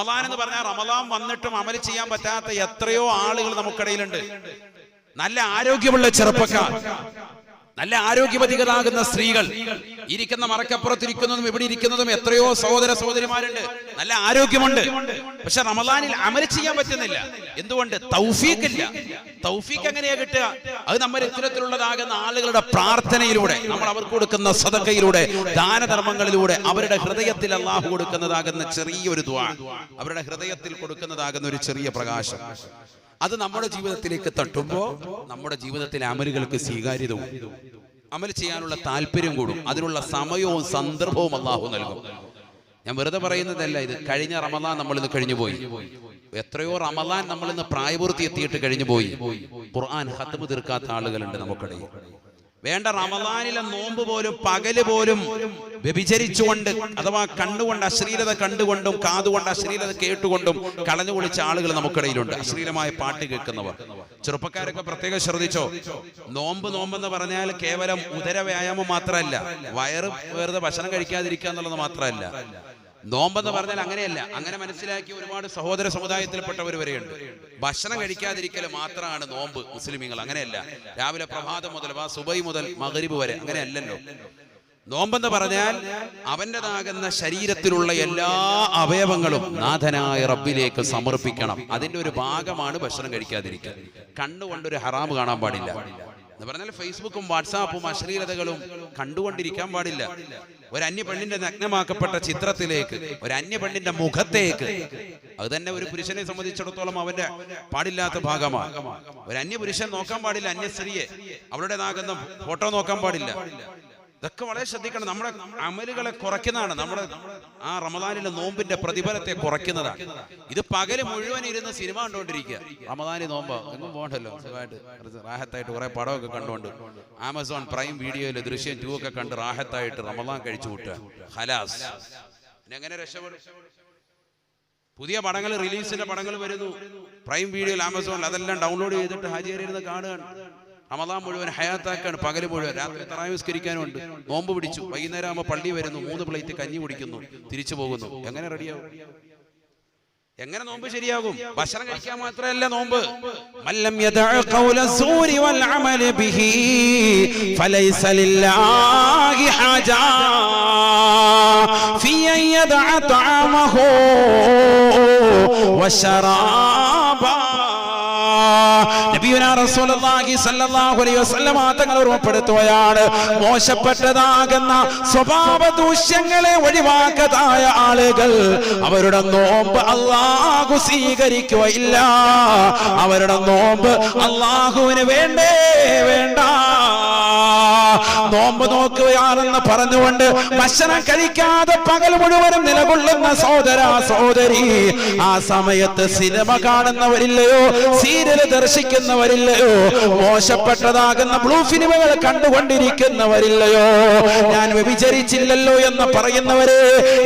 റമദാൻ എന്ന് പറഞ്ഞാൽ റമദാൻ വന്നിട്ടും അമൽ ചെയ്യാൻ പറ്റാത്ത എത്രയോ ആളുകൾ നമുക്കിടയിലുണ്ട്. നല്ല ആരോഗ്യമുള്ള ചെറുപ്പക്കാർ. നല്ല ആരോഗ്യവതികളാകുന്ന സ്ത്രീകൾ. ഇരിക്കുന്ന മറക്കപ്പുറത്തിരിക്കുന്നതും ഇവിടെ ഇരിക്കുന്നതും എത്രയോ സഹോദര സഹോദരിമാരുണ്ട്. നല്ല ആരോഗ്യമുണ്ട്. പക്ഷെ റമദാനിൽ അമൽ ചെയ്യാൻ പറ്റുന്നില്ല. എന്തുകൊണ്ട്? തൗഫീഖ് ഇല്ല. തൗഫീഖ് എങ്ങനെയാ കിട്ടുക? അത് നമ്മൾ ഇത്തരത്തിലുള്ളതാകുന്ന ആളുകളുടെ പ്രാർത്ഥനയിലൂടെ നമ്മൾ അവർക്ക് കൊടുക്കുന്ന സദക്കയിലൂടെ ദാനധർമ്മങ്ങളിലൂടെ അവരുടെ ഹൃദയത്തിൽ അള്ളാഹു കൊടുക്കുന്നതാകുന്ന ചെറിയൊരു ദ്വാ. അവരുടെ ഹൃദയത്തിൽ കൊടുക്കുന്നതാകുന്ന ഒരു ചെറിയ പ്രകാശം. അത് നമ്മുടെ ജീവിതത്തിലേക്ക് തട്ടുമ്പോൾ നമ്മുടെ ജീവിതത്തിലെ അമലുകൾക്ക് സ്വീകാര്യത കൂടും അമൽ ചെയ്യാനുള്ള താല്പര്യം കൂടും. അതിനുള്ള സമയവും സന്ദർഭവും അള്ളാഹു നൽകും. ഞാൻ വെറുതെ പറയുന്നതല്ല ഇത്. കഴിഞ്ഞ റമദാൻ നമ്മൾ ഇന്ന് കഴിഞ്ഞു പോയി. എത്രയോ റമദാൻ നമ്മൾ ഇന്ന് പ്രായപൂർത്തി എത്തിയിട്ട് കഴിഞ്ഞു പോയി. ഖുർആൻ ഹത്തമ് തീർക്കാത്ത ആളുകളുണ്ട് നമുക്കിടയിൽ. വേണ്ട റമദാനിലെ നോമ്പ് പോലും പകൽ പോലും വ്യഭിചരിച്ചുകൊണ്ട് അഥവാ കണ്ണുകൊണ്ട് അശ്ലീലത കണ്ടുകൊണ്ടും കാതുകൊണ്ട് അശ്ലീലത കേട്ടുകൊണ്ടും കളഞ്ഞു കുളിച്ച ആളുകൾ നമുക്കിടയിലുണ്ട്. അശ്ലീലമായ പാട്ട് കേൾക്കുന്നവർ. ചെറുപ്പക്കാരൊക്കെ പ്രത്യേകം ശ്രദ്ധിച്ചോ? നോമ്പ് നോമ്പെന്ന് പറഞ്ഞാൽ കേവലം ഉദര വ്യായാമം മാത്രമല്ല വയറ് വെറുതെ ഭക്ഷണം കഴിക്കാതിരിക്കുക എന്നുള്ളത് മാത്രമല്ല. നോമ്പെന്ന് പറഞ്ഞാൽ അങ്ങനെയല്ല. അങ്ങനെ മനസ്സിലാക്കി ഒരുപാട് സഹോദര സമുദായത്തിൽപ്പെട്ടവർ വരെയുണ്ട്. ഭക്ഷണം കഴിക്കാതിരിക്കൽ മാത്രമാണ് നോമ്പ് മുസ്ലിമീങ്ങൾ. അങ്ങനെയല്ല. രാവിലെ പ്രഭാതം മുതൽ വാ സുബൈ മുതൽ മകരിബ് വരെ അങ്ങനെയല്ലല്ലോ. നോമ്പെന്ന് പറഞ്ഞാൽ അവന്റെതാകുന്ന ശരീരത്തിലുള്ള എല്ലാ അവയവങ്ങളും നാഥനായ റബ്ബിലേക്ക് സമർപ്പിക്കണം. അതിന്റെ ഒരു ഭാഗമാണ് ഭക്ഷണം കഴിക്കാതിരിക്കുക കണ്ണുകൊണ്ടൊരു ഹറാമ് കാണാൻ പാടില്ല. എന്ന് പറഞ്ഞാൽ ഫേസ്ബുക്കും വാട്സാപ്പും അശ്ലീലതകളും കണ്ടുകൊണ്ടിരിക്കാൻ പാടില്ല. ഒരു അന്യ പെണ്ണിന്റെ നഗ്നമാക്കപ്പെട്ട ചിത്രത്തിലേക്ക് ഒരു അന്യ പെണ്ണിന്റെ മുഖത്തേക്ക്. അത് തന്നെ ഒരു പുരുഷനെ സംബന്ധിച്ചിടത്തോളം അവന്റെ പാടില്ലാത്ത ഭാഗമാണ്. ഒരു അന്യ പുരുഷൻ നോക്കാൻ പാടില്ല അന്യ സ്ത്രീയെ അവളുടേതാകുന്ന ഫോട്ടോ നോക്കാൻ പാടില്ല. ഇതൊക്കെ വളരെ ശ്രദ്ധിക്കണം. നമ്മുടെ അമലുകളെ കുറയ്ക്കുന്നതാണ്. നമ്മുടെ ആ റമദാനിലെ നോമ്പിന്റെ പ്രതിഫലത്തെ കുറയ്ക്കുന്നതാണ്. ഇത് പകൽ മുഴുവൻ ഇരുന്ന് സിനിമ കണ്ടുകൊണ്ടിരിക്കുക റമദാനി നോമ്പ് എങ്ങും പോകണ്ടല്ലോ? സുഖമായിട്ട് റാഹത്തായിട്ട് കുറെ പടമൊക്കെ കണ്ടുകൊണ്ട് ആമസോൺ പ്രൈം വീഡിയോയിൽ ദൃശ്യം ടൂ ഒക്കെ കണ്ട് റാഹത്തായിട്ട് റമദാൻ കഴിച്ചു കൂട്ടുക. ഹലാസ് എങ്ങനെ രക്ഷപ്പെടും? പുതിയ പടങ്ങൾ റിലീസിന്റെ പടങ്ങൾ വരുന്നു. പ്രൈം വീഡിയോയിൽ ആമസോണിൽ അതെല്ലാം ഡൗൺലോഡ് ചെയ്തിട്ട് ഹാജിയറിയിരുന്ന് കാണുകയാണ്. റമദാൻ മുഴുവൻ ഹയാത്താക്കാണ് പകൽ മുഴുവൻ. രാത്രി തറാവിസ്കരിക്കാനുണ്ട്. നോമ്പ് പിടിച്ചു. വൈകുന്നേരം ആകുമ്പോൾ പള്ളി വരുന്നു. മൂന്ന് പ്ലേറ്റ് കഞ്ഞി കുടിക്കുന്നു. തിരിച്ചു പോകുന്നു. എങ്ങനെ റെഡിയാവും? എങ്ങനെ നോമ്പ് ശരിയാകും? ഭക്ഷണം കഴിക്കാൻ മാത്രമല്ല നോമ്പ്. മല്ലം യദഅഖൗല സൂരി വൽ അമല ബിഹി ഫലൈസ ലില്ലാഹി യദഅ തങ്ങൾ ഓർമ്മപ്പെടുത്തുകയാണ്. മോശപ്പെട്ടതാകുന്ന സ്വഭാവ ദൂഷ്യങ്ങളെ ഒഴിവാക്കതായ ആളുകൾ അവരുടെ നോമ്പ് അള്ളാഹു സ്വീകരിക്കുകയില്ല. അവരുടെ നോമ്പ് അള്ളാഹുവിന് വേണ്ടേ വേണ്ട. നോമ്പ് നോക്കുകയാണെന്ന് പറഞ്ഞുകൊണ്ട് ഭക്ഷണം കഴിക്കാതെ പകൽ മുഴുവനും നിലകൊള്ളുന്ന സഹോദര സഹോദരി ആ സമയത്ത് സിനിമ കാണുന്നവരില്ലയോ സീരിയൽ ദർശിക്കുന്നവരില്ലയോ മോശപ്പെട്ടതാകുന്ന ബ്ലൂ സിനിമകൾ കണ്ടുകൊണ്ടിരിക്കുന്നവരില്ലയോ ഞാൻ വ്യഭിചരിച്ചില്ലല്ലോ എന്ന് പറയുന്നവരെ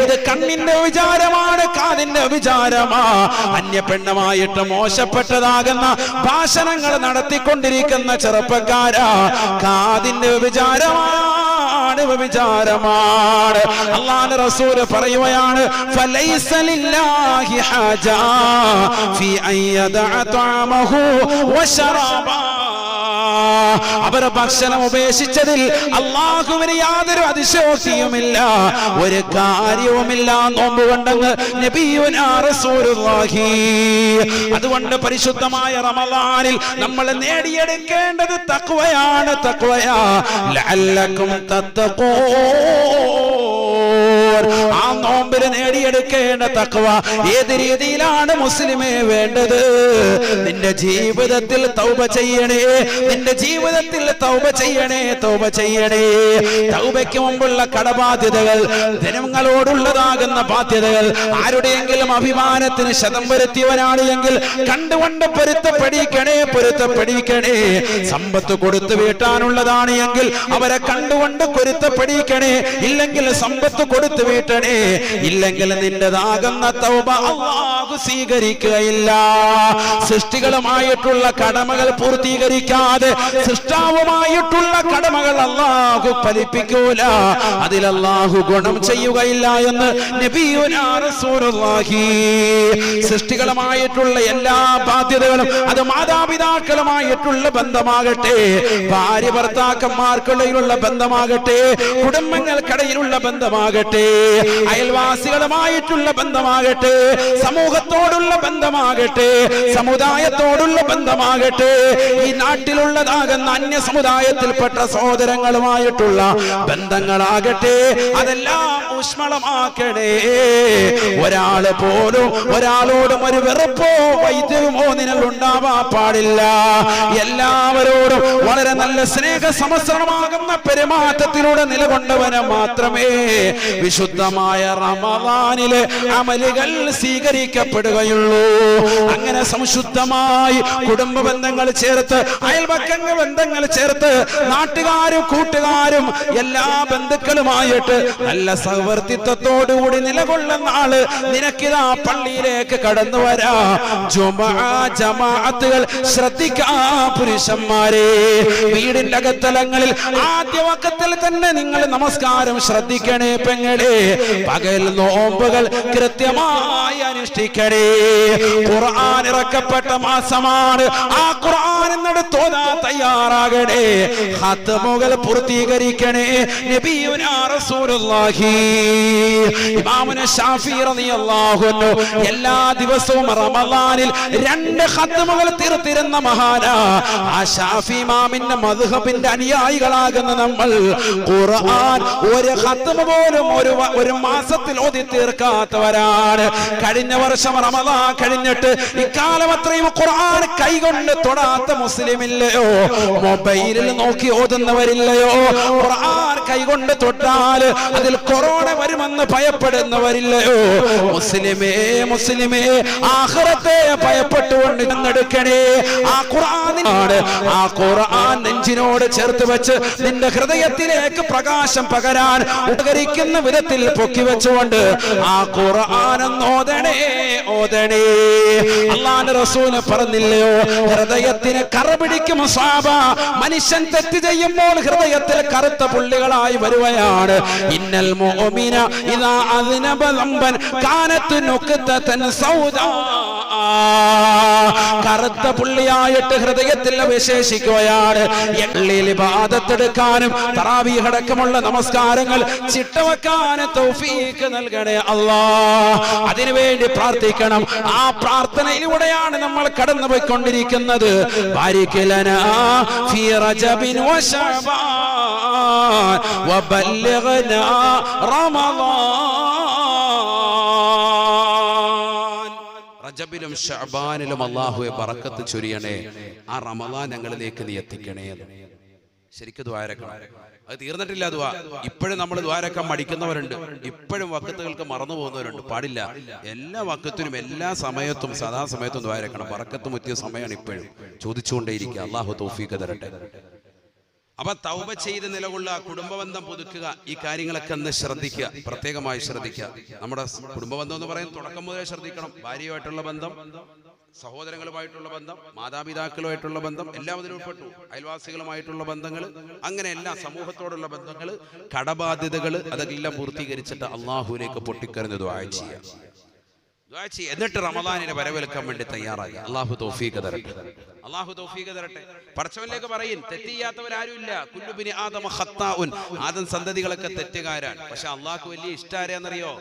ഇത് കണ്ണിന്റെ വിചാരമാണ് കാതിന്റെ വിചാരമാ. അന്യ പെണ്ണുമായിട്ട് മോശപ്പെട്ടതാകുന്ന ഭാഷണങ്ങൾ നടത്തിക്കൊണ്ടിരിക്കുന്ന ചെറുപ്പക്കാരാ. കാതിന്റെ വിചാരമാണ് വിചാരമാണ്. അള്ളാഹ് റസൂൽ പറയുകയാണ് ഫലൈസ ലില്ലാഹി ഹാജ ഫി അൻ യദഅ തഅമഹു വശറബാ അവർ ഭക്ഷണം ഉപേക്ഷിച്ചതിൽ അള്ളാഹുവിന് യാതൊരു അതിശോക്തിയുമില്ല ഒരു കാര്യവുമില്ല നോമ്പ് കൊണ്ടങ്ങ് അതുകൊണ്ട് പരിശുദ്ധമായ റമലാനിൽ നമ്മൾ നേടിയെടുക്കേണ്ടത് തക്വയാണ് തക്വയാ. ലഅല്ലക്കും തത്തഖൂൻ. ആ നോമ്പിൽ നേടിയെടുക്കേണ്ട തക്വ ഏത് രീതിയിലാണ് മുസ്ലിമേ വേണ്ടത്? നിന്റെ ജീവിതത്തിൽ തൗബ ചെയ്യണേ നിന്റെ ജീവിതത്തിൽ തൗബ ചെയ്യണേ തൗബ ചെയ്യണേ. തൗബയ്ക്ക് മുമ്പുള്ള കടബാധ്യതകൾ ജനങ്ങളോടുള്ളതാകുന്ന ബാധ്യതകൾ ആരുടെയെങ്കിലും അഭിമാനത്തിന് ശതം വരുത്തിയവനാണ് എങ്കിൽ കണ്ടുകൊണ്ട് പൊരുത്തപ്പെടിക്കണേ പൊരുത്തപ്പെടിക്കണേ. സമ്പത്ത് കൊടുത്തു വീട്ടാനുള്ളതാണ് എങ്കിൽ അവരെ കണ്ടുകൊണ്ട് പൊരുത്തപ്പെടിക്കണേ. ഇല്ലെങ്കിൽ സമ്പത്ത് കൊടുത്തു വീട്ടണേ. ഇല്ലെങ്കിൽ നിന്റേതാകുന്ന തൗബ അള്ളാഹു സ്വീകരിക്കുകയില്ല. സൃഷ്ടികളുമായിട്ടുള്ള കടമകൾ പൂർത്തീകരിക്കാതെ സൃഷ്ടാവുമായിട്ടുള്ള കടമകൾ അള്ളാഹു ഫലിപ്പിക്കൂല. അതിൽ അള്ളാഹു ഗുണം ചെയ്യുകയില്ല എന്ന് സൃഷ്ടികളുമായിട്ടുള്ള എല്ലാ ബാധ്യതകളും അത് മാതാപിതാക്കളുമായിട്ടുള്ള ബന്ധമാകട്ടെ ഭാര്യ ഭർത്താക്കന്മാർക്കിടയിലുള്ള ബന്ധമാകട്ടെ കുടുംബങ്ങൾക്കിടയിലുള്ള ബന്ധമാകട്ടെ അയൽവാസികളുമായിട്ടുള്ള ബന്ധമാകട്ടെ സമൂഹത്തോടുള്ള ബന്ധമാകട്ടെ സമുദായത്തോടുള്ള ബന്ധമാകട്ടെ ഈ നാട്ടിലുള്ളതാകുന്ന അന്യ സമുദായത്തിൽപ്പെട്ട സഹോദരങ്ങളുമായിട്ടുള്ള ബന്ധങ്ങളാകട്ടെ അതെല്ലാം ഊഷ്മളമാക്കണേ. ഒരാൾ പോലും ഒരാളോടും ഒരു വെറുപ്പോ വൈദ്യവുമോ നിന്നൽ പാടില്ല. എല്ലാവരോടും വളരെ നല്ല സ്നേഹ സമസ്രമാകുന്ന പെരുമാറ്റത്തിലൂടെ നിലകൊണ്ടവന് മാത്രമേ വിശുദ്ധമായ റമദാനിലെ അമലുകൾ സ്വീകരിക്കപ്പെടുകയുള്ളൂ. അങ്ങനെ സംശുദ്ധമായി കുടുംബ ബന്ധങ്ങൾ ചേർത്ത് അയൽവക്ക ബന്ധങ്ങൾ ചേർത്ത് നാട്ടുകാരും കൂട്ടുകാരും എല്ലാ ബന്ധുക്കളുമായിട്ട് നല്ല സൗഹൃദത്തോടുകൂടി നിലകൊള്ളുന്ന ആൾ നിനക്കിതാ പള്ളിയിലേക്ക് കടന്നു വരാ. ജുമാ ജമാഅത്തുകൾ ശ്രദ്ധിക്കാ പുരുഷന്മാരെ. വീടിന്റെ അകത്തലങ്ങളിൽ ആദ്യ വക്കത്തിൽ തന്നെ നിങ്ങൾ നമസ്കാരം ശ്രദ്ധിക്കണേ പെങ്ങളെ. പകൽ നോമ്പുകൾ കൃത്യമായി അനുഷ്ഠിക്കണേ. ഖുർആൻ ഇറക്കപ്പെട്ട മാസമാണ്. ആ ഖുർആൻ എന്നിടത്തോതാ തയ്യാറാകണേ. ഹത്തമുകൾ പൂർത്തീകരിക്കണേ. എല്ലാ ദിവസവും റമദാനിൽ രണ്ട് ഖത്തമുകൾ തീർത്തിരുന്ന മഹാനാ. ആ ഷാഫി മാമിന്റെ മധുഹബിന്റെ അനുയായികളാകുന്ന നമ്മൾ ഖുർആൻ ഒരു ഖത്തം പോലും ഒരു ഒരു മാസത്തിൽ ഓതി തീർക്കാത്തവരാണ്. കഴിഞ്ഞ വർഷം റമദാൻ കഴിഞ്ഞിട്ട് ഇക്കാലം അത്രയും ഖുർആൻ കൈകൊണ്ട് തൊടാത്ത മുസ്ലിമില്ലയോ മൊബൈലിൽ നോക്കി ഓതുന്നവരില്ലയോ? ഖുർആൻ കൈകൊണ്ട് തൊട്ടാൽ അതിൽ കൊറോണ വരുമെന്ന് ഭയപ്പെടുന്നവരില്ലയോ? മുസ്ലിമേ മുസ്ലിമേ ആഹ്റത്തെ ഭയപ്പെട്ടുകൊണ്ട് നിന്നെടുക്കണേ ആ ഖുർആനാണ് ആ ഖുർആൻ നെഞ്ചിനോട് ചേർത്ത് വെച്ച് നിന്റെ ഹൃദയത്തിലേക്ക് പ്രകാശം പകരാൻ ഉപകരിക്കുന്ന വിധത്തിൽ പൊക്കി വെച്ചുകൊണ്ട് ആ ഖുർആൻ ഒന്ന് ഓതണേ ഓതണേ. അള്ളാന്റെ റസൂൽ പറഞ്ഞില്ലയോ? ഹൃദയത്തിന് കറ പിടിക്കും സാബ. മനുഷ്യൻ തെറ്റ് ചെയ്യുമ്പോൾ ഹൃദയത്തിൽ കറുത്ത പുള്ളികളായി വരുവയാണ്. ഇന്നൽ മോമിന ഇതാ അതിനബലംബൻ കാനത്ത് നുക്കത്തൻ സൗദ. കറുത്ത പുള്ളിയായിട്ട് ഹൃദയത്തിൽ വിശേഷിക്കുകയാണ് എള്ളിൽ തറാവി അടക്കമുള്ള നമസ്കാരങ്ങൾ ചിട്ടവെക്കാനും തൗഫീക്ക് നൽകണേ അല്ലാ. അതിനുവേണ്ടി പ്രാർത്ഥിക്കണം. ആ പ്രാർത്ഥനയിലൂടെയാണ് നമ്മൾ കടന്നു പോയിക്കൊണ്ടിരിക്കുന്നത് ബാരിക്കലനാ ഫീ رجب وشعبان وبلغنا റമളാൻ റജബിലും ഷഅബാനിലും അള്ളാഹുവെ പറക്കത്ത് ചൊരിയണേ. ആ റമദാൻ ഞങ്ങളിലേക്ക് നീ എത്തിക്കണേ. ശരിക്കും ദ്വാരക്കണം. അത് തീർന്നിട്ടില്ല ദ്വാ ഇപ്പോഴും നമ്മൾ ദ്വാരൊക്കെ മടിക്കുന്നവരുണ്ട്. ഇപ്പോഴും വക്കത്തുകൾക്ക് മറന്നു പോകുന്നവരുണ്ട്. പാടില്ല. എല്ലാ വക്കത്തിനും എല്ലാ സമയത്തും സദാസമയത്തും ദ്വാരക്കണം വറക്കത്തും എത്തിയ സമയമാണ് ഇപ്പോഴും. ചോദിച്ചുകൊണ്ടേയിരിക്കുക. അള്ളാഹു തൗഫീഖ് തരട്ടെ. അപ്പൊ തൗബ ചെയ്ത് നിലകൊള്ളുക കുടുംബബന്ധം പുതുക്കുക ഈ കാര്യങ്ങളൊക്കെ ഒന്ന് ശ്രദ്ധിക്കുക. പ്രത്യേകമായി ശ്രദ്ധിക്കുക. നമ്മുടെ കുടുംബബന്ധം എന്ന് പറയുന്നത് തുടക്കം മുതലേ ശ്രദ്ധിക്കണം. ഭാര്യയുമായിട്ടുള്ള ബന്ധം സഹോദരങ്ങളുമായിട്ടുള്ള ബന്ധം മാതാപിതാക്കളുമായിട്ടുള്ള ബന്ധം എല്ലാം അതിൽ ഉൾപ്പെട്ടു. അയൽവാസികളുമായിട്ടുള്ള ബന്ധങ്ങൾ അങ്ങനെ എല്ലാ സമൂഹത്തോടുള്ള ബന്ധങ്ങൾ കടബാധ്യതകൾ അതെല്ലാം പൂർത്തീകരിച്ചിട്ട് അള്ളാഹുലേക്ക് പൊട്ടിക്കറിഞ്ഞ് ദ്വായ ചെയ്യാം. എന്നിട്ട് റമദാനിനെ വരവേൽക്കാൻ വേണ്ടി തയ്യാറായി അള്ളാഹു തൗഫീഖ് തരട്ടെ. അള്ളാഹു തൗഫീഖ് തരട്ടെ. പടച്ചവനിലേക്ക് പറയും തെറ്റിയാത്തവരാരുമില്ല കുല്ലുബിനി ആദമ ഖത്താഉൻ. ആദം സന്തതികളൊക്കെ തെറ്റുകാരാണ്. പക്ഷെ അള്ളാഹു വലിയ ഇഷ്ടാരെന്നറിയോ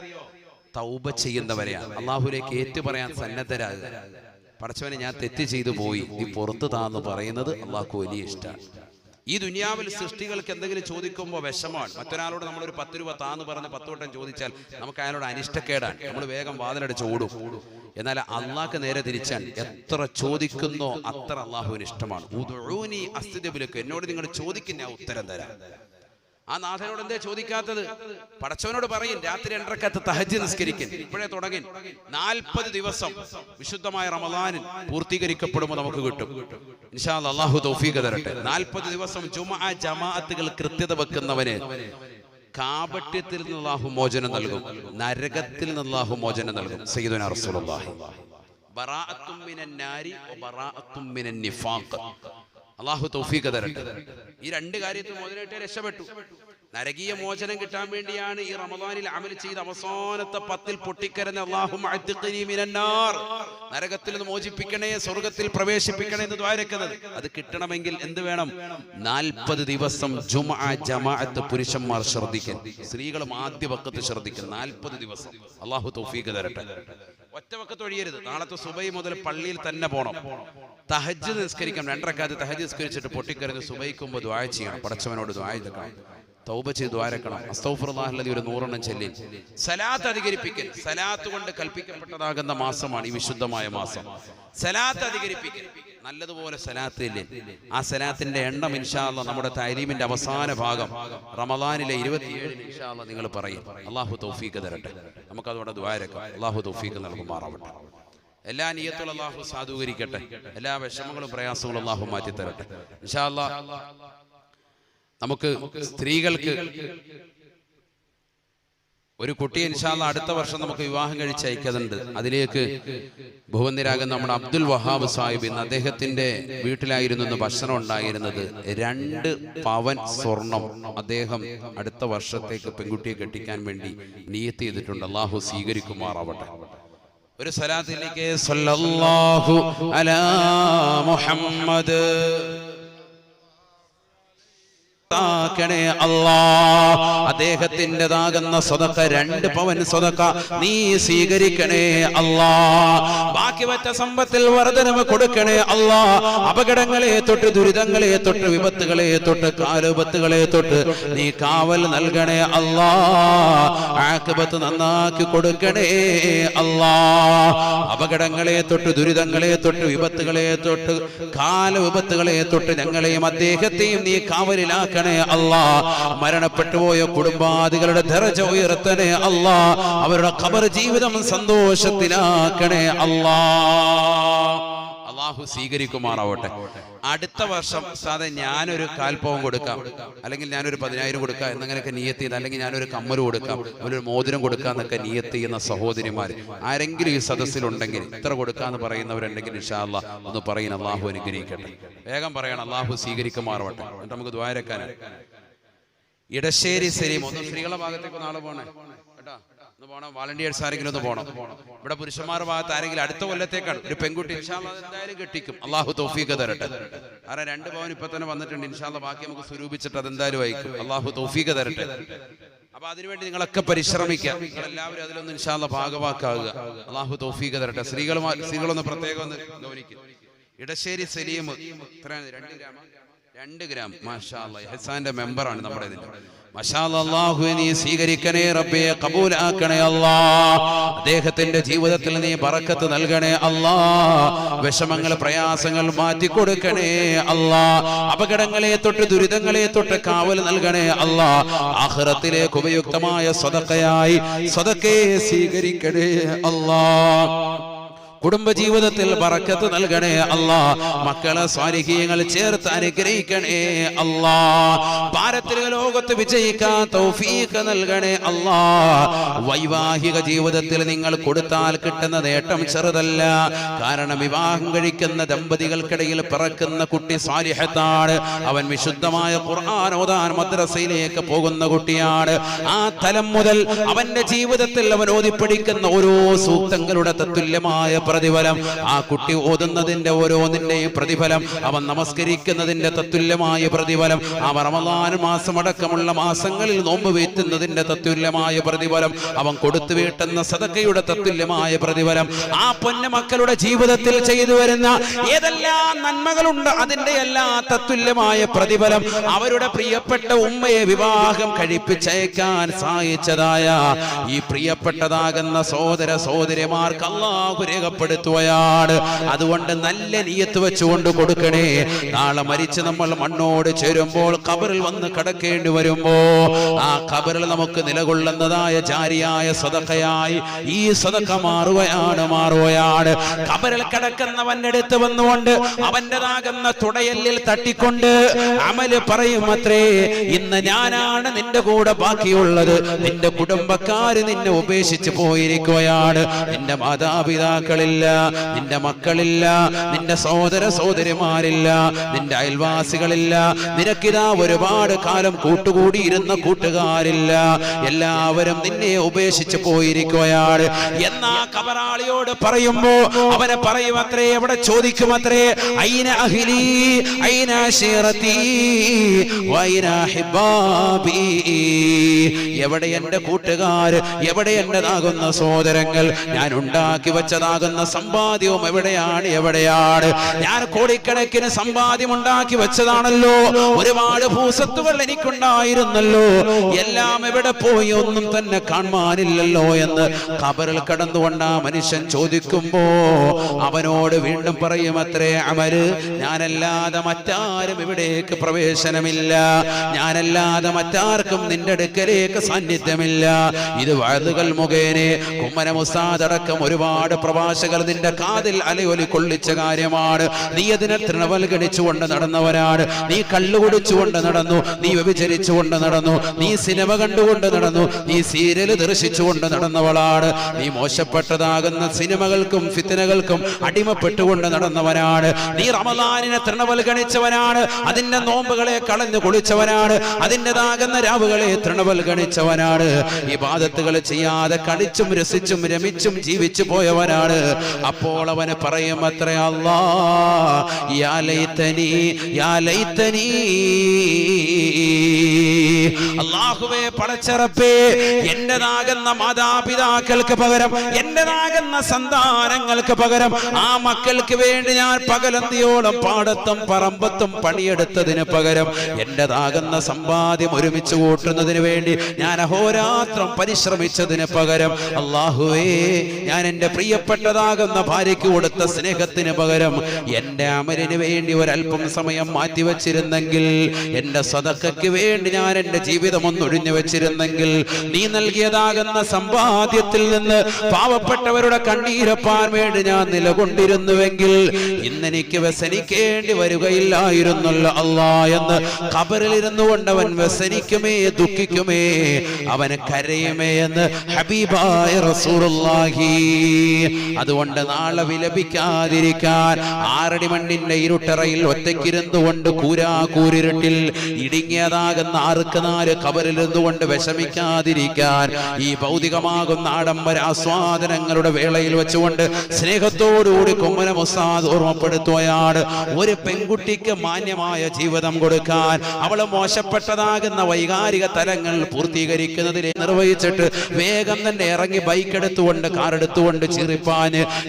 തൗബ ചെയ്യുന്നവരെയാണ്. അള്ളാഹുലേക്ക് ഏറ്റു പറയാൻ സന്നദ്ധരാകുക. പടച്ചവനെ ഞാൻ തെറ്റ് ചെയ്തു പോയി. നീ പുറത്തു താന്ന് പറയുന്നത് അള്ളാഹു വലിയ ഇഷ്ടമാണ് ഈ ദുനിയാവിൽ സൃഷ്ടികൾക്ക് എന്തെങ്കിലും ചോദിക്കുമ്പോൾ വിഷമാണ് മറ്റൊരാളോട് നമ്മളൊരു പത്ത് രൂപ താന്ന് പറഞ്ഞ് പത്ത് വട്ടം ചോദിച്ചാൽ നമുക്ക് അയാളോട് അനിഷ്ടക്കേടാണ്. നമ്മൾ വേഗം വാതിലടിച്ച് ഓടും. എന്നാൽ അള്ളാഹ്ക്ക് നേരെ തിരിച്ചാൽ എത്ര ചോദിക്കുന്നോ അത്ര അള്ളാഹുവിന് ഇഷ്ടമാണ്. എന്നോട് നിങ്ങൾ ചോദിക്കുന്ന ഉത്തരം തരാം. ആ നാഥനോട് എന്തേ ചോദിക്കാത്തത്? പടച്ചവനോട് പറയും രാത്രി രണ്ടരക്കത്ത് തഹജ് നിസ്കരിക്കൻ. ഇപ്പോഴേ തുടങ്ങി നാൽപ്പത് ദിവസം വിശുദ്ധമായ റമദാനിൽ പൂർത്തീകരിക്കപ്പെടുമ്പോൾ നമുക്ക് കിട്ടും. ഇൻഷാ അള്ളാഹു തൗഫീഖ് തരട്ടെ. നാൽപ്പത് ദിവസം ജുമാ ജമാഅത്തുകൾ കൃത്യത വെക്കുന്നവന് കാപട്യത്തിൽ നിന്നാഹു മോചനം നൽകും. നരകത്തിൽ നിന്നാഹു മോചനം നൽകും. സയ്യിദുനാ റസൂലുള്ളാഹി. ബറാഅത്തും മിനൻ നാരി വ ബറാഅത്തും മിനൻ നിഫാഖ് അള്ളാഹു തൗഫീഖ് തരട്ടെ. ഈ രണ്ട് കാര്യത്തിൽ മുതലായിട്ട് രക്ഷപ്പെട്ടു. നരകീയ മോചനം കിട്ടാൻ വേണ്ടിയാണ് ഈ റമദാനിൽ അമൽ ചെയ്ത അവസാനത്തെ പത്തിൽ പൊട്ടിക്കരഞ്ഞ അള്ളാഹു നരകത്തിൽ നിന്ന് മോചിപ്പിക്കണേ സ്വർഗത്തിൽ പ്രവേശിപ്പിക്കണേ എന്ന് ദ്വാരക്കുന്നത്. അത് കിട്ടണമെങ്കിൽ എന്ത് വേണം? നാൽപ്പത് ദിവസം ജുമഅ ജമാഅത്ത് പുരുഷന്മാർ ശ്രദ്ധിക്കും സ്ത്രീകളും ആദ്യ പക്കത്ത് ശ്രദ്ധിക്കും. നാൽപ്പത് ദിവസം. അള്ളാഹു തൗഫീഖ് തരട്ടെ. ഒറ്റ വക്കത്ത് ഒഴിയരുത് നാളത്തെ സുബൈ മുതൽ പള്ളിയിൽ തന്നെ പോണം. തഹജ് നിസ്കരിക്കണം. രണ്ടരക്കാലത്ത് തഹജ് നിസ്കരിച്ചിട്ട് പൊട്ടിക്കരുന്ന് സുബൈക്കുമ്പോൾ ദ്വായ ചെയ്യണം. പടച്ചവനോട് ദ്വായ ചെയ്യണം തൗബ ചെയ്ത് ദ്വാരക്കണം അസ്തൗഫുറുല്ലാഹി ഒരു നൂറെണ്ണം ചെല്ലി. സലാത്ത് അധികരിപ്പിക്കൽ. സലാത്ത് കൊണ്ട് കൽപ്പിക്കപ്പെട്ടതാകുന്ന മാസമാണ് ഈ വിശുദ്ധമായ മാസം. സലാത്ത് അധികരിപ്പിക്കൽ. നല്ലതുപോലെ സലാത്ത് ഇല്ലേ ആ സലാത്തിന്റെ എണ്ണം ഇൻഷാല്ല നമ്മുടെ തൈലീമിന്റെ അവസാന ഭാഗം റമദാനിലെ ഇരുപത്തിയേഴ് നിങ്ങൾ പറയും. അള്ളാഹു തൗഫീഖ് തരട്ടെ. നമുക്ക് നമുക്കതോടെ ദ്വാരക്കാം അള്ളാഹു തൗഫീഖ് നൽകുമാറാവട്ടെ. എല്ലാ നീയത്തുള്ള അള്ളാഹു സാധൂകരിക്കട്ടെ. എല്ലാ വിഷമങ്ങളും പ്രയാസങ്ങളും അള്ളാഹു മാറ്റി തരട്ടെ ഇൻഷാല്ലാ നമുക്ക് സ്ത്രീകൾക്ക് ഒരു കുട്ടിയെ ഇൻഷാല്ല അടുത്ത വർഷം നമുക്ക് വിവാഹം കഴിച്ച് അയക്കുന്നുണ്ട് അതിലേക്ക് ഭുവന്തിരാകുന്ന നമ്മുടെ അബ്ദുൽ വഹാബ് സാഹിബ് ഇന്ന് അദ്ദേഹത്തിന്റെ വീട്ടിലായിരുന്നു ഇന്ന് ഭക്ഷണം ഉണ്ടായിരുന്നത്. രണ്ട് പവൻ സ്വർണം അദ്ദേഹം അടുത്ത വർഷത്തേക്ക് പെൺകുട്ടിയെ കെട്ടിക്കാൻ വേണ്ടി നിയത്ത് ചെയ്തിട്ടുണ്ട്. അള്ളാഹു സ്വീകരിക്കുമാറാവട്ടെ. ഒരു സലാത്തിലേക്ക് സല്ലല്ലാഹു അലാ മുഹമ്മദ് ാക്കണേ അല്ലാ. അദ്ദേഹത്തിന്റെതാകുന്ന സ്വതക്ക രണ്ട് പവൻ സ്വതക്ക നീ സ്വീകരിക്കണേ അല്ലാ. ബാക്കി വറ്റ സമ്പത്തിൽ വർധനവ് കൊടുക്കണേ അല്ലാ. അപകടങ്ങളെ തൊട്ട് ദുരിതങ്ങളെ തൊട്ട് വിപത്തുകളെ തൊട്ട് കാലുപത്തുകളെ തൊട്ട് നീ കാവൽ നൽകണേ അല്ലാ. നന്നാക്കി കൊടുക്കണേ അല്ലാ. അപകടങ്ങളെ തൊട്ട് ദുരിതങ്ങളെ തൊട്ട് വിപത്തുകളെ തൊട്ട് കാലവിപത്തുകളെ തൊട്ട് ഞങ്ങളെയും അദ്ദേഹത്തെയും നീ കാവലിലാക്കണേ. അല്ലാ. മരണപ്പെട്ടു പോയ കുടുംബാദികളുടെ ദരജ ഉയർത്തണേ അല്ലാ. അവരുടെ ഖബർ ജീവിതം സന്തോഷത്തിലാക്കണേ അല്ലാ. അള്ളാഹു സ്വീകരിക്കുമാറാവട്ടെ. അടുത്ത വർഷം സാധെ ഞാനൊരു കാൽപ്പവും കൊടുക്കാം. അല്ലെങ്കിൽ ഞാനൊരു പതിനായിരം കൊടുക്കാം എന്നങ്ങനെയൊക്കെ നിയത്ത് ചെയ്ത് അല്ലെങ്കിൽ ഞാനൊരു കമ്മൽ കൊടുക്കാം ഒരു മോതിരം കൊടുക്കാം എന്നൊക്കെ നിയത്ത് ചെയ്യുന്ന സഹോദരിമാർ. ആരെങ്കിലും ഈ സദസ്സിലുണ്ടെങ്കിൽ ഇത്ര കൊടുക്കാന്ന് പറയുന്നവരുണ്ടെങ്കിൽ ഇഷാല്ല ഒന്ന് പറയുന്ന അള്ളാഹു അനുഗ്രഹിക്കട്ടെ. വേഗം പറയണം അള്ളാഹു സ്വീകരിക്കുമാറാവട്ടെ. എന്നിട്ട് നമുക്ക് ദ്വാരക്കാനാണ് ഇടശ്ശേരി ശരി ഒന്ന് സ്ത്രീകളുടെ ഭാഗത്തേക്ക് നാളെ പോണേ. കേട്ടാ? ഒന്ന് പോണം വാളണ്ടിയേഴ്സ് ആരെങ്കിലും ഒന്ന് പോണം. ഇവിടെ പുരുഷന്മാർ ഭാഗത്ത് ആരെങ്കിലും അടുത്ത കൊല്ലത്തേക്കാണ്. ഒരു പെൺകുട്ടി ഇൻഷാല്ല എന്തായാലും കെട്ടിക്കും. അള്ളാഹു തൗഫീഖ് തരട്ടെ. കാരണം രണ്ട് പവൻ ഇപ്പൊ തന്നെ വന്നിട്ടുണ്ട്. ഇൻഷാല്ല ബാക്കി നമുക്ക് സ്വരൂപിച്ചിട്ട് അതെന്തായാലും അയക്കും അള്ളാഹു തൗഫീഖ് തരട്ടെ. അപ്പൊ അതിനുവേണ്ടി നിങ്ങളൊക്കെ പരിശ്രമിക്കുക. നിങ്ങൾ എല്ലാവരും അതിലൊന്ന് ഇൻഷാല്ല ഭാഗവാക്കാവുക. അള്ളാഹു തൗഫീഖ് തരട്ടെ. സ്ത്രീകൾ സ്ത്രീകളൊന്ന് പ്രത്യേകം ഒന്ന് ഗൗനിക്കും. ഇടശ്ശേരി സലീം എത്രയാണ് രണ്ട് ഗ്രാം രണ്ട് ഗ്രാം മാഷാ അല്ലാഹ്. ഹസാന്റെ മെമ്പറാണ് നമ്മുടെ ഇതിന്റെ നീ സ്വീകരിക്കണേ റബ്ബേ കബൂലാക്കണേ അല്ലാ അദ്ദേഹത്തിന്റെ ജീവിതത്തിൽ നീ പറക്കത്ത് നൽകണേ അല്ലാ വിഷമങ്ങൾ പ്രയാസങ്ങൾ മാറ്റി കൊടുക്കണേ അല്ലാ അപകടങ്ങളെ തൊട്ട് ദുരിതങ്ങളെ തൊട്ട് കാവൽ നൽകണേ അല്ലാ ആഖിറത്തിലേക്ക് ഉപയുക്തമായ സ്വതക്കയായി സ്വതക്കയെ സ്വീകരിക്കണേ അല്ലാ കുടുംബജീവിതത്തിൽ ബറക്കത്ത് നൽകണേ അല്ലാ. മക്കളെ സ്വാരിഹീയങ്ങൾ ചേർത്ത് അനുഗ്രഹിക്കണേ അല്ലാ. പാരത്രിക ലോകത്ത് വിജയിക്കാൻ തൗഫീഖ് നൽകണേ അല്ലാ. വൈവാഹിക ജീവിതത്തിൽ നിങ്ങൾ കൊടുത്താൽ കിട്ടുന്ന നേട്ടം ചെറുതല്ല. കാരണം വിവാഹം കഴിക്കുന്ന ദമ്പതികൾക്കിടയിൽ പിറക്കുന്ന കുട്ടി സ്വാലിഹത്താണ് അവൻ വിശുദ്ധമായ ഖുർആൻ ഓതാൻ മദ്രസയിലേക്ക് പോകുന്ന കുട്ടിയാണ്. ആ തലം മുതൽ അവന്റെ ജീവിതത്തിൽ അവൻ ഓതിപ്പിടിക്കുന്ന ഓരോ സൂക്തങ്ങളുടെ തത്തുല്യമായ പ്രതിഫലം. ആ കുട്ടി ഓതുന്നതിന്റെ ഓരോന്നിന്റെയും പ്രതിഫലം. അവൻ നമസ്കരിക്കുന്നതിന്റെ തത്തുല്യമായ പ്രതിഫലം. അവൻ മാസം അടക്കമുള്ള മാസങ്ങളിൽ നോമ്പ് വീറ്റുന്നതിന്റെ തത്തുല്യമായ പ്രതിഫലം. അവൻ കൊടുത്തു വീട്ടുന്ന സദക്കയുടെ തത്തുല്യമായ പ്രതിഫലം. ആ പൊന്ന മക്കളുടെ ജീവിതത്തിൽ ചെയ്തു വരുന്ന ഏതെല്ലാം നന്മകളുണ്ട് അതിന്റെ എല്ലാ തത്തുല്യമായ പ്രതിഫലം അവരുടെ പ്രിയപ്പെട്ട ഉമ്മയെ വിവാഹം കഴിപ്പിച്ചയക്കാൻ സഹായിച്ചതായ ഈ പ്രിയപ്പെട്ടതാകുന്ന സഹോദര സഹോദരിമാർക്ക് അല്ലാഹു രേഖപ്പെടുത്തി. ഓർമ്മപ്പെടുത്തുകയാണ് അതുകൊണ്ട് നല്ല നീയത്ത് വെച്ചുകൊണ്ട് കൊടുക്കണേ. നാളെ മരിച്ച് നമ്മൾ മണ്ണോട് ചേരുമ്പോൾ കബറിൽ വന്ന് കിടക്കേണ്ടി വരുമ്പോ ആ കബറിൽ നമുക്ക് നിലകൊള്ളുന്നതായ ജാരിയായ സതക്കയായി ഈ സതക്ക മാറുകയാണ് മാറുകയാണ്. കബറിൽ കിടക്കുന്നവന്റെ അടുത്ത് വന്നുകൊണ്ട് അവന്റെതാകുന്ന തുടയല്ലിൽ തട്ടിക്കൊണ്ട് അമൽ പറയും അത്രേ ഇന്ന് ഞാനാണ് നിന്റെ കൂടെ ബാക്കിയുള്ളത്. നിന്റെ കുടുംബക്കാര് നിന്നെ ഉപേക്ഷിച്ച് പോയിരിക്കുകയാണ്. നിന്റെ മാതാപിതാക്കളില്ല നിന്റെ മക്കളില്ല നിന്റെ സഹോദര സഹോദരിമാരില്ല നിന്റെ അയൽവാസികളില്ല നിനക്കിതാ ഒരുപാട് കാലം കൂട്ടുകൂടിയിരുന്ന കൂട്ടുകാരില്ല. എല്ലാവരും നിന്നെ ഉപേക്ഷിച്ച് പോയിരിക്കുകയാണ്. എന്നാ കബറാളിയോട് പറയുമ്പോ അവനെ പറയുമത്രേ അവിടെ ചോദിക്കുമത്രേ ഐന അഹിലി ഐന ഷീറത്തി വൈന ഹിബാബി. എവിടെ എന്റെ കൂട്ടുകാർ എവിടെ എന്റേതാകുന്ന സോദരങ്ങൾ ഞാൻ ഉണ്ടാക്കി വെച്ചതാകുന്ന സമ്പാദ്യവും എവിടെയാണ്? എവിടെയാണ്? ഞാൻ കോടിക്കണക്കിന് സമ്പാദ്യം ഉണ്ടാക്കി വെച്ചതാണല്ലോ. ഒരുപാട് ഭൂസത്തുകൾ എനിക്കുണ്ടായിരുന്നല്ലോ. എല്ലാം എവിടെ പോയി ഒന്നും തന്നെ കാണാനില്ലല്ലോ എന്ന് കബറിൽ കടന്നുകൊണ്ട് ആ മനുഷ്യൻ ചോദിക്കുമ്പോ അവനോട് വീണ്ടും പറയും അത്രേ അമര് ഞാനല്ലാതെ മറ്റാരും ഇവിടേക്ക് പ്രവേശനമില്ല. ഞാനല്ലാതെ മറ്റാർക്കും നിന്റെ അടുക്കലേക്ക് സാന്നിധ്യമില്ല. ഇത് വഴുതുകൾ മുഖേനെ കുമ്മന മുസാദ് അടക്കം ഒരുപാട് പ്രവാസികൾ നിന്റെ കാതിൽ അലയൊലി കൊള്ളിച്ച കാര്യമാണ്. നീ അതിനെ തൃണവൽഗണിച്ചുകൊണ്ട് നടന്നവരാണ്. നീ കള്ളു കുടിച്ചുകൊണ്ട് നടന്നു. നീ വ്യഭിചരിച്ചുകൊണ്ട് നടന്നു. നീ സിനിമ കണ്ടുകൊണ്ട് നടന്നു. നീ സീരിയൽ ദർശിച്ചുകൊണ്ട് നടന്നവളാണ്. നീ മോശപ്പെട്ടതാകുന്ന സിനിമകൾക്കും ഫിത്തനകൾക്കും അടിമപ്പെട്ടുകൊണ്ട് നടന്നവനാണ് നീ റമദാനിനെ തൃണവൽഗണിച്ചവനാണ്. അതിന്റെ നോമ്പുകളെ കളഞ്ഞു കുളിച്ചവനാണ്. അതിന്റെതാകുന്ന രാവുകളെ തൃണവൽഗണിച്ചവനാണ് ഈ ബാധത്തുകൾ ചെയ്യാതെ കളിച്ചും രസിച്ചും രമിച്ചും ജീവിച്ചു പോയവനാണ്. അപ്പോൾ അവന് പറയും അത്ര അല്ലാ യാ ലൈതനി യാ ലൈതനി. അള്ളാഹുവേ പടച്ചിറപ്പേ എന്റേതാകുന്ന മാതാപിതാക്കൾക്ക് പകരം എന്റേതാകുന്ന സന്താനങ്ങൾക്ക് പകരം ആ മക്കൾക്ക് വേണ്ടി ഞാൻ പകലന്തിയോളം പാടത്തും പറമ്പത്തും പണിയെടുത്തതിന് പകരം എന്റേതാകുന്ന സമ്പാദ്യം ഒരുമിച്ച് കൂട്ടുന്നതിന് വേണ്ടി ഞാൻ അഹോരാത്രം പരിശ്രമിച്ചതിന് പകരം അള്ളാഹുവേ ഞാൻ എന്റെ പ്രിയപ്പെട്ടതാകുന്ന ഭാര്യയ്ക്ക് കൊടുത്ത സ്നേഹത്തിന് പകരം എന്റെ അമലിന് വേണ്ടി ഒരല്പം സമയം മാറ്റിവെച്ചിരുന്നെങ്കിൽ എന്റെ സതക്കയ്ക്ക് വേണ്ടി ഞാൻ എന്റെ ജീവിതം ഒന്നൊഴിഞ്ഞു വെച്ചിരുന്നെങ്കിൽ നീ നൽകിയതാകുന്ന സമ്പാദ്യത്തിൽ നിന്ന് പാവപ്പെട്ടവരുടെ കണ്ണീരപ്പാൻ വേണ്ടി ഞാൻ നിലകൊണ്ടിരുന്നുവെങ്കിൽ ഇന്നെനിക്ക് വ്യസനിക്കേണ്ടി വരികയില്ലായിരുന്നല്ലോ അല്ലാ എന്ന് കബറിലിരുന്നു കൊണ്ടവൻ വ്യസനിക്കുമേ ദുഃഖിക്കുമേ. അവന് കരയുമേ എന്ന് ഹബീബായ റസൂറുല്ലാഹി അതുകൊണ്ട് നാളെ വിലപിക്കാതിരിക്കാൻ ആറടി മണ്ണിന്റെ ഇരുട്ടറയിൽ ഒറ്റയ്ക്കിരുന്നു കൊണ്ട് കൂരാ കൂരിരുട്ടിൽ ഇടുങ്ങിയതാകുന്ന ആർക്ക് നാല് കവറിലിരുന്നു കൊണ്ട് വിഷമിക്കാതിരിക്കാൻ ഈ ഭൗതികമാകുന്ന ആഡംബര ആസ്വാദനങ്ങളുടെ വേളയിൽ വെച്ചുകൊണ്ട് സ്നേഹത്തോടുകൂടി കൊമ്മന മുസാദ് ഓർമ്മപ്പെടുത്തുകയാണ്. ഒരു പെൺകുട്ടിക്ക് മാന്യമായ ജീവിതം കൊടുക്കാൻ അവൾ മോശപ്പെട്ടതാകുന്ന വൈകാരിക തലങ്ങൾ പൂർത്തീകരിക്കുന്നതിനെ നിർവഹിച്ചിട്ട് വേഗം തന്നെ ഇറങ്ങി ബൈക്ക് എടുത്തുകൊണ്ട് കാർ എടുത്തുകൊണ്ട്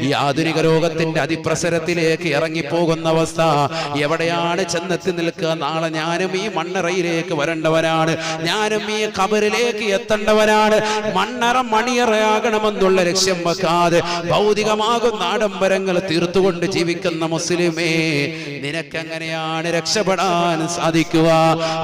ഈ ആധുനിക രോഗത്തിന്റെ അതിപ്രസരത്തിലേക്ക് ഇറങ്ങിപ്പോകുന്ന അവസ്ഥ. എവിടെയാണ് ചെന്നെത്തി നിൽക്കുക? നാളെ ഞാനും ഈ മണ്ണറയിലേക്ക് വരേണ്ടവനാണ് ഞാനും ഈ കബറിലേക്ക് എത്തേണ്ടവനാണ് മണ്ണറ മണിയറയാകണമെന്നുള്ള ലക്ഷ്യം വെക്കാതെ ഭൗതികമാകുന്ന ആഡംബരങ്ങൾ തീർത്തുകൊണ്ട് ജീവിക്കുന്ന മുസ്ലിമേ നിനക്കെങ്ങനെയാണ് രക്ഷപ്പെടാൻ സാധിക്കുക?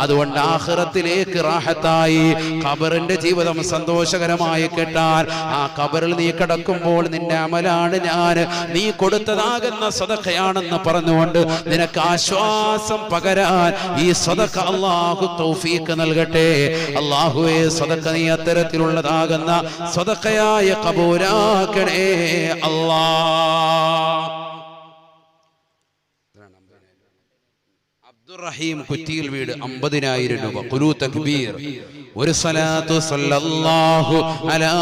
അതുകൊണ്ട് ആഹ്റത്തിലേക്ക് റാഹത്തായി ഖബറിന്റെ ജീവിതം സന്തോഷകരമായി കിട്ടാൻ. ആ ഖബറിൽ നീ കിടക്കുമ്പോൾ നിന്റെ അമലാണ് ഞാൻ. നീ കൊടുത്തതാകുന്ന സ്വതക്കയാണെന്ന് പറഞ്ഞുകൊണ്ട് നിനക്ക് ആശ്വാസം പകരാൻ ഈ സ്വതക്ക അള്ളാഹു തൗഫീക്ക് നൽകട്ടെ. അള്ളാഹുവെ സ്വതക്ക നീ അത്തരത്തിലുള്ളതാകുന്ന സ്വതക്കയായ കബൂരാക്കണേ അല്ലാ. അബ്ദുറഹീം കുറ്റിയിൽ വീട് അമ്പതിനായിരം രൂപ. കുലു തക്ബീർ. ഒരു സലാത്തു സല്ലല്ലാഹു അലാ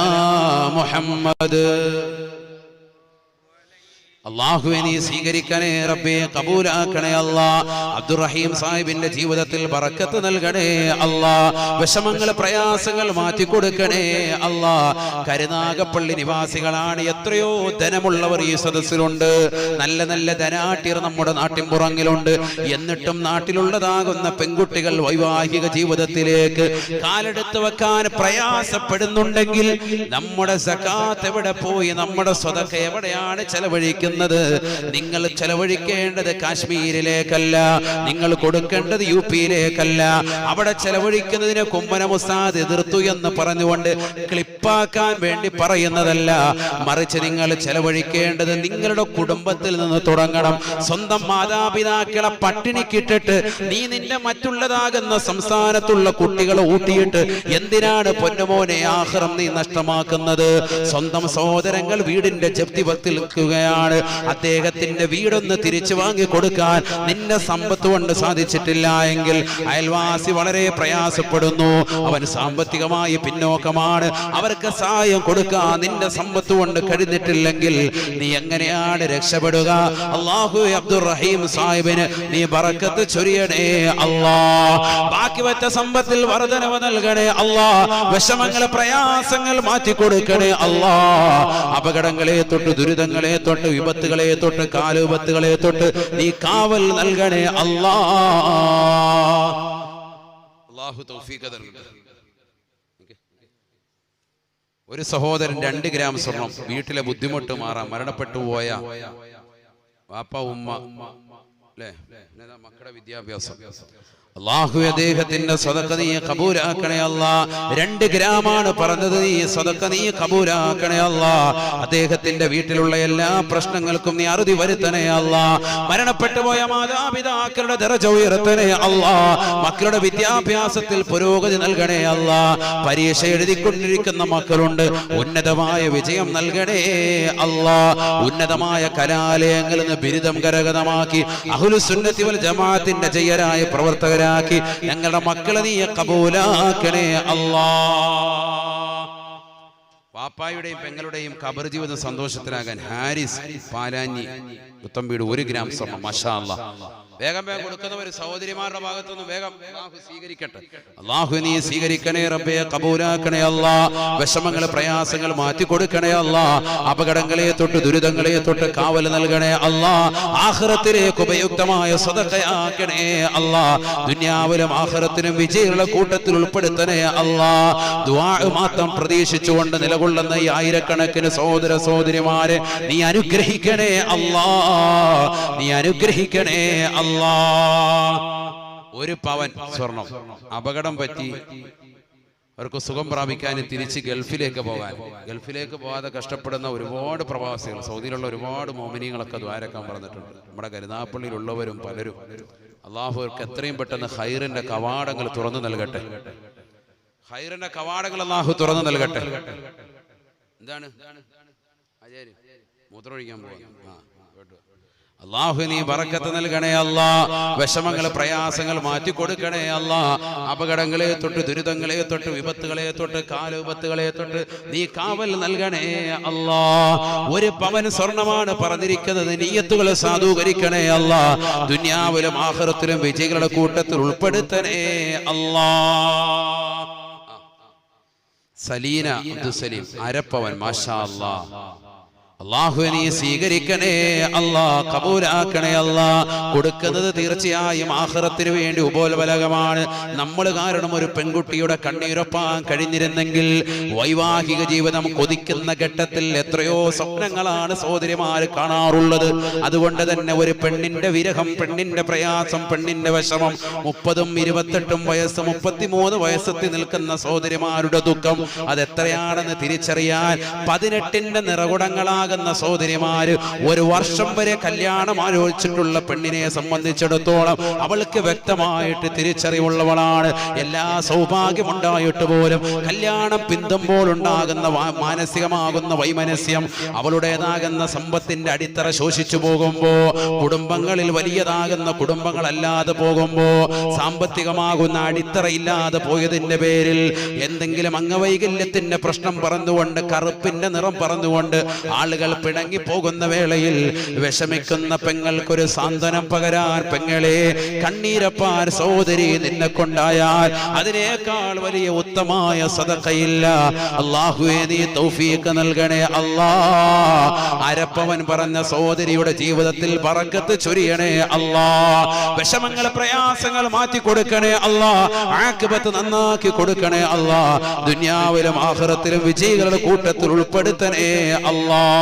മുഹമ്മദ്. അള്ളാഹുവെ നീ സ്വീകരിക്കണേ റബ്ബേ കബൂലാക്കണേ അല്ലാ അബ്ദുറഹീം സാഹിബിന്റെ ജീവിതത്തിൽ പറക്കത്ത് നൽകണേ അല്ലാ വിഷമങ്ങൾ പ്രയാസങ്ങൾ മാറ്റി കൊടുക്കണേ അല്ലാ കരുനാഗപ്പള്ളി നിവാസികളാണ് എത്രയോ ധനമുള്ളവർ ഈ സദസ്സിലുണ്ട്. നല്ല നല്ല ധനാട്ടിയർ നമ്മുടെ നാട്ടിൻപുറങ്ങിലുണ്ട് എന്നിട്ടും നാട്ടിലുള്ളതാകുന്ന പെൺകുട്ടികൾ വൈവാഹിക ജീവിതത്തിലേക്ക് കാലെടുത്ത് വെക്കാൻ പ്രയാസപ്പെടുന്നുണ്ടെങ്കിൽ നമ്മുടെ സക്കാത്ത് എവിടെ പോയി? നമ്മുടെ സ്വതക്ക എവിടെയാണ് ചെലവഴിക്കുന്നത്? നിങ്ങൾ ചെലവഴിക്കേണ്ടത് കാശ്മീരിലേക്കല്ല. നിങ്ങൾ കൊടുക്കേണ്ടത് യു പിയിലേക്കല്ല. അവിടെ ചെലവഴിക്കുന്നതിന് കുമ്മന മുസാദ് എതിർത്തു എന്ന് പറഞ്ഞുകൊണ്ട് ക്ലിപ്പാക്കാൻ വേണ്ടി പറയുന്നതല്ല. മറിച്ച് നിങ്ങൾ ചെലവഴിക്കേണ്ടത് നിങ്ങളുടെ കുടുംബത്തിൽ നിന്ന് തുടങ്ങണം. സ്വന്തം മാതാപിതാക്കളെ പട്ടിണിക്കിട്ടിട്ട് നീ നിന്റെ മറ്റുള്ളതാകുന്ന സംസ്ഥാനത്തുള്ള കുട്ടികളെ ഊട്ടിയിട്ട് എന്തിനാണ് പൊന്നുമോനെ ആഹ്റം നീ നഷ്ടമാക്കുന്നത്? സ്വന്തം സഹോദരങ്ങൾ വീടിന്റെ ജപ്തി നിൽക്കുകയാണ് അദ്ദേഹത്തിന്റെ വീടൊന്ന് തിരിച്ചു വാങ്ങി കൊടുക്കാൻ നിന്റെ സമ്പത്ത് കൊണ്ട് സാധിച്ചിട്ടില്ല എങ്കിൽ അയൽവാസി വളരെ പ്രയാസപ്പെടുന്നു. അവൻ സാമ്പത്തികമായി പിന്നോക്കമാണ്. അവർക്ക് സഹായം കൊടുക്കാൻ നിന്റെ സമ്പത്ത് കൊണ്ട് കഴിഞ്ഞിട്ടില്ലെങ്കിൽ നീ എങ്ങനെയാണ് രക്ഷപ്പെടുക? അള്ളാഹു അബ്ദുൾ റഹീം സാഹിബിന് നീ ബറക്കത്ത് ചൊരിയണേ അല്ലാ. ബാക്കി വെച്ച സമ്പത്തിൽ വർധനവ് നൽകണേ അല്ലാ. വിഷമങ്ങൾ പ്രയാസങ്ങൾ മാറ്റി കൊടുക്കണേ അല്ലാ. അപകടങ്ങളെ തൊട്ട് ദുരിതങ്ങളെ തൊട്ട് വിപത്തുകളെ തൊട്ട് കാലുപത്തുകളെ തൊട്ട് നീ കാവൽ നൽകണേ അല്ലാ. അള്ളാഹു തൗഫീഖ് ഒരു സഹോദരൻ രണ്ട് ഗ്രാം സ്വർണം വീട്ടിലെ ബുദ്ധിമുട്ട് മാറാം മരണപ്പെട്ടു പോയ വാപ്പ ഉമ്മ അല്ലേ? മക്കളുടെ വിദ്യാഭ്യാസം. അള്ളാഹു അദ്ദേഹത്തിന്റെ സ്വതക്ക നീ കബൂലാക്കണേ അല്ല. രണ്ട് ഗ്രാമാണ് പറഞ്ഞത് നീ സ്വതക്ക നീ കബൂലാക്കണേ അല്ല. അദ്ദേഹത്തിന്റെ വീട്ടിലുള്ള എല്ലാ പ്രശ്നങ്ങൾക്കും നീ അറുതി വരുത്തണേ അല്ല. മരണപ്പെട്ടു പോയ മാതാപിതാക്കളുടെ ദറജ ഉയർത്തണേ അല്ല. മക്കളുടെ വിദ്യാഭ്യാസത്തിൽ പുരോഗതി നൽകണേ അല്ല. പരീക്ഷ എഴുതിക്കൊണ്ടിരിക്കുന്ന മക്കളുണ്ട്. ഉന്നതമായ വിജയം നൽകണേ അല്ല. ഉന്നതമായ കലാലയങ്ങളിൽ നിന്ന് ബിരുദം കരഗതമാക്കി അഹുലുസുന്നത്തി വൽ ജമാഅത്തിന്റെ ജയരായ പ്രവർത്തകരാക്കി ഞങ്ങളുടെ മക്കളെ നീ കബൂലാക്കണേ അല്ലാ. പാപ്പായുടെയും പെങ്ങളുടെയും കബർ ജീവിതം സന്തോഷത്തിലാകാൻ ഹാരിസ് പാലാഞ്ഞി പുത്തമ്പീട് ഒരു ഗ്രാം സ്വർണം മഷാ അല്ലാ. വേഗം വേഗം കൊടുക്കുന്നവർ സഹോദരിമാരുടെ ഭാഗത്തുനിന്ന് വേഗം അള്ളാഹു സ്വീകരിക്കട്ടെ. അള്ളാഹു നീ സ്വീകരിക്കണേ റബ്ബേ കബൂലാക്കണേ അല്ലാ വിഷമങ്ങൾ പ്രയാസങ്ങൾ മാറ്റി കൊടുക്കണേ അല്ലാ അപകടങ്ങളെ തൊട്ട് ദുരിതങ്ങളെ തൊട്ട് കാവൽ നൽകണേ അല്ലാ ആഹ്റത്തിലേക്ക് ഉപയുക്തമായ സ്വതക്കയാക്കണേ അല്ലാ ദുന്യാവിലും ആഹ്റത്തിനും വിജയമുള്ള കൂട്ടത്തിൽ ഉൾപ്പെടുത്തണേ അല്ലാ ദുആ മാത്രം പ്രതീക്ഷിച്ചുകൊണ്ട് നിലകൊള്ളുന്ന ഈ ആയിരക്കണക്കിന് സഹോദര സഹോദരിമാരെ നീ അനുഗ്രഹിക്കണേ അല്ലാ നീ അനുഗ്രഹിക്കണേ അല്ലാ ഒരു പവൻ സ്വർണം. അപകടം പറ്റി അവർക്ക് സുഖം പ്രാപിക്കാൻ തിരിച്ച് ഗൾഫിലേക്ക് പോകാൻ ഗൾഫിലേക്ക് പോകാതെ കഷ്ടപ്പെടുന്ന ഒരുപാട് പ്രവാസികൾ സൗദിയിലുള്ള ഒരുപാട് മോമിനിയങ്ങളൊക്കെ ദ്വാരക്കാൻ പറഞ്ഞിട്ടുണ്ട്. നമ്മുടെ കരുനാപ്പള്ളിയിലുള്ളവരും പലരും. അള്ളാഹുർക്ക് എത്രയും പെട്ടെന്ന് ഹൈറിന്റെ കവാടങ്ങൾ തുറന്നു നൽകട്ടെ. ഹൈറിന്റെ കവാടങ്ങൾ അള്ളാഹു തുറന്നു നൽകട്ടെ. എന്താണ്? മൂത്രമൊഴിക്കാൻ പോകുന്നു ആ. അള്ളാഹു നീ പറക്കത്ത് നൽകണേ അല്ല. വിഷമങ്ങൾ പ്രയാസങ്ങൾ മാറ്റി കൊടുക്കണേ അല്ല. അപകടങ്ങളെ തൊട്ട് ദുരിതങ്ങളെ തൊട്ട് വിപത്തുകളെ തൊട്ട് കാലുപത്തുകളെ തൊട്ട് നീ കാവൽ നൽകണേ അല്ലാ. ഒരു പവൻ സ്വർണമാണ് പറഞ്ഞിരിക്കുന്നത്. നീയത്തുകൾ സാധൂകരിക്കണേ അല്ല. ദുന്യാവിലും ആഹ്റത്തിലും വിജയികളുടെ കൂട്ടത്തിൽ ഉൾപ്പെടുത്തണേ അല്ലാ. സലീന അബ്ദുസലീം അരപ്പവൻ മാഷാ അല്ലാ. അള്ളാഹു നീ സ്വീകരിക്കണേ അല്ലാ കബൂലാക്കണേ അല്ലാ. കൊടുക്കുന്നത് തീർച്ചയായും ആഹ്റത്തിന് വേണ്ടി ഉപോൽബലകമാണ് നമ്മൾ കാരണം ഒരു പെൺകുട്ടിയുടെ കണ്ണീരൊപ്പാൻ കഴിഞ്ഞിരുന്നെങ്കിൽ വൈവാഹിക ജീവിതം കൊതിക്കുന്ന ഘട്ടത്തിൽ എത്രയോ സ്വപ്നങ്ങളാണ് സഹോദരിമാർ കാണാറുള്ളത്. അതുകൊണ്ട് തന്നെ ഒരു പെണ്ണിന്റെ വിരഹം പെണ്ണിന്റെ പ്രയാസം പെണ്ണിന്റെ വിഷമം. മുപ്പതും ഇരുപത്തെട്ടും വയസ്സ് മുപ്പത്തിമൂന്ന് വയസ്സെത്തി നിൽക്കുന്ന സഹോദരിമാരുടെ ദുഃഖം അതെത്രയാണെന്ന് തിരിച്ചറിയാൻ പതിനെട്ടിന്റെ നിറകുടങ്ങളാകുന്ന സഹോദരിമാര് ഒരു വർഷം വരെ കല്യാണം ആലോചിച്ചിട്ടുള്ള പെണ്ണിനെ സംബന്ധിച്ചിടത്തോളം അവൾക്ക് വ്യക്തമായിട്ട് തിരിച്ചറിവുള്ളവളാണ്. എല്ലാ സൗഭാഗ്യമുണ്ടായിട്ട് പോലും കല്യാണം പിന്തുമ്പോൾ ഉണ്ടാകുന്ന മാനസികമാകുന്ന വൈമനസ്യം അവളുടേതാകുന്ന സമ്പത്തിന്റെ അടിത്തറ ശോഷിച്ചു പോകുമ്പോ കുടുംബങ്ങളിൽ വലിയതാകുന്ന കുടുംബങ്ങളല്ലാതെ പോകുമ്പോ സാമ്പത്തികമാകുന്ന അടിത്തറ ഇല്ലാതെ പോയതിന്റെ പേരിൽ എന്തെങ്കിലും അംഗവൈകല്യത്തിന്റെ പ്രശ്നം പറഞ്ഞുകൊണ്ട് കറുപ്പിന്റെ നിറം പറഞ്ഞുകൊണ്ട് ആളുകൾ ആളുകൾ പിണങ്ങി പോകുന്ന വേളയിൽ വിഷമിക്കുന്ന പെങ്ങൾക്കൊരു സാന്ത്വനം പകരാർ പെങ്ങളെ കണ്ണീരപ്പാൻ സഹോദരി നിന്നെ കൊണ്ടായാൽ അതിനേക്കാൾ വലിയ ഉത്തമായ സദക്കയില്ല അള്ളാഹുവേ നീ തൗഫീഖ് നൽകണേ അല്ലാ. അരപ്പവൻ പറഞ്ഞ സഹോദരിയുടെ ജീവിതത്തിൽ പറക്കത്ത് ചൊരിയണേ അല്ലാ. വിഷമങ്ങൾ പ്രയാസങ്ങൾ മാറ്റി കൊടുക്കണേ അല്ലാ. ആക്കിപത്ത് നന്നാക്കി കൊടുക്കണേ അല്ലാ. ദുന്യാവിലും ആഹ്റത്തിലും വിജയികളുടെ കൂട്ടത്തിൽ ഉൾപ്പെടുത്തണേ അല്ലാ.